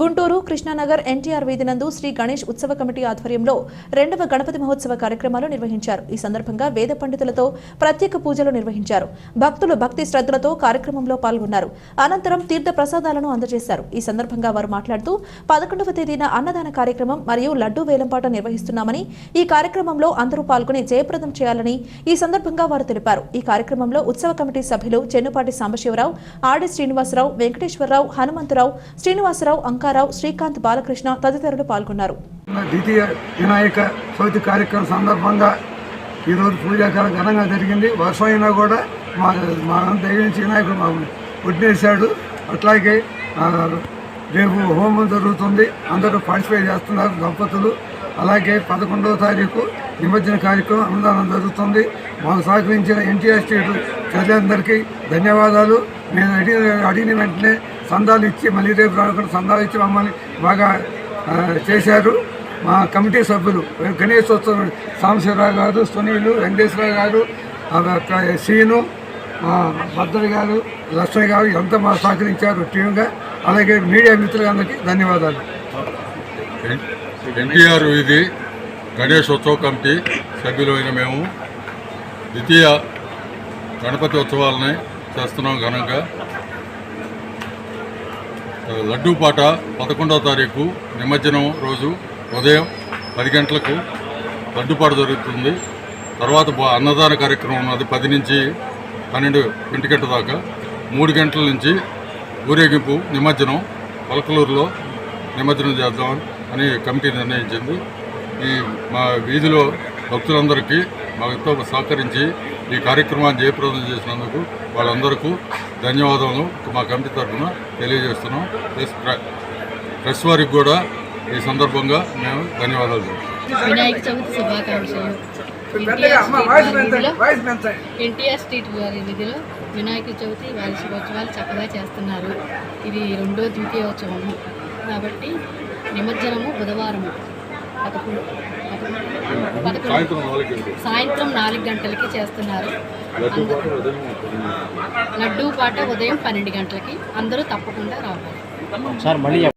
గుంటూరు కృష్ణానగర్ ఎన్టీఆర్ వీధి నందు శ్రీ గణేష్ ఉత్సవ కమిటీ ఆధ్వర్యంలో రెండవ గణపతి మహోత్సవ కార్యక్రమాలు నిర్వహించారు. ఈ సందర్భంగా వేద పండితులతో ప్రత్యేక పూజలు నిర్వహించారు. భక్తులు భక్తి శ్రద్ధలతో కార్యక్రమంలో పాల్గొన్నారు. అనంతరం తీర్థ ప్రసాదాలను అందజేశారు. ఈ సందర్భంగా వారు మాట్లాడుతూ పదకొండవ తేదీన అన్నదాన కార్యక్రమం మరియు లడ్డూ వేలంపాట నిర్వహిస్తున్నామని ఈ కార్యక్రమంలో అందరూ పాల్గొని జయప్రదం చేయాలని ఈ సందర్భంగా వారు తెలిపారు. ఈ కార్యక్రమంలో ఉత్సవ కమిటీ సభ్యులు చెన్నుపాటి సాంబశివరావు ఆడి శ్రీనివాసరావు వెంకటేశ్వరరావు హనుమంతరావు శ్రీనివాసరావు అంకారావు శ్రీకాంత్ బాలకృష్ణ తదితరులు పాల్గొన్నారు. ద్వితీయ వినాయక చవితి కార్యక్రమం సందర్భంగా ఈరోజు పూజాకాలం ఘనంగా జరిగింది. వర్షం అయినా కూడా మా మా దయించి వినాయకుడు మా వడ్డేశాడు అట్లాగే రేపు హోమం జరుగుతుంది. అందరూ పార్టిసిపేట్ చేస్తున్నారు దంపతులు. అలాగే పదకొండవ తారీఖు నిమజ్జన కార్యక్రమం అన్నదానం జరుగుతుంది. మాకు సహకరించిన ఎన్టీఆర్ స్టేట్ ప్రజలందరికీ ధన్యవాదాలు. నేను అడిగిన అడిగిన వెంటనే సందాలు ఇచ్చి మళ్ళీ రేపు రాకుండా సందాలు ఇచ్చి మమ్మల్ని బాగా చేశారు. మా కమిటీ సభ్యులు గణేశోత్సవం సాంబశివరావు గారు సునీలు వెంకటేశ్వరరావు గారు యొక్క సీను భద్ర గారు లక్ష్మి గారు ఎంత మా సహకరించారు టీమ్గా అలాగే మీడియా మిత్రులందరికీ ధన్యవాదాలు. ఎన్టీఆర్ ఇది గణేశోత్సవ ఉత్సవ కమిటీ సభ్యులైన మేము. ద్వితీయ గణపతి ఉత్సవాలని చేస్తున్నాం ఘనంగా. లడ్డూ పాట పదకొండవ తారీఖు నిమజ్జనం రోజు ఉదయం పది గంటలకు లడ్డూ పాట జరుగుతుంది. తర్వాత అన్నదాన కార్యక్రమం ఉన్నది పది నుంచి పన్నెండు ఒంటి గంట దాకా. మూడు గంటల నుంచి ఊరేగింపు నిమజ్జనం పలకలూరులో నిమజ్జనం చేద్దాం అని కమిటీ నిర్ణయించింది. ఈ మా వీధిలో భక్తులందరికీ మాతో సహకరించి ఈ కార్యక్రమాన్ని జయప్రదం చేసినందుకు వాళ్ళందరికీ ధన్యవాదాలు మా కమిటీ తరఫున తెలియజేస్తున్నాం. ప్లస్ ప్ర- ప్రెస్ వారికి కూడా ఈ సందర్భంగా మేము ధన్యవాదాలు వినాయక చవితి శుభాకాంక్షలు. ఎన్టీఆర్ స్ట్రీట్ వారి వీధిలో వినాయక చవితి వారి శుభోత్సవాలు చక్కగా చేస్తున్నారు. ఇది రెండో ద్వితీయోత్సవము. కాబట్టి నిమజ్జనము బుధవారము. సాయంత్రం నాలుగు గంటలకు. సాయంత్రం నాలుగు గంటలకి చేస్తున్నారు. లడ్డూ పాట ఉదయం పన్నెండు గంటలకి. అందరూ తప్పకుండా రావాలి.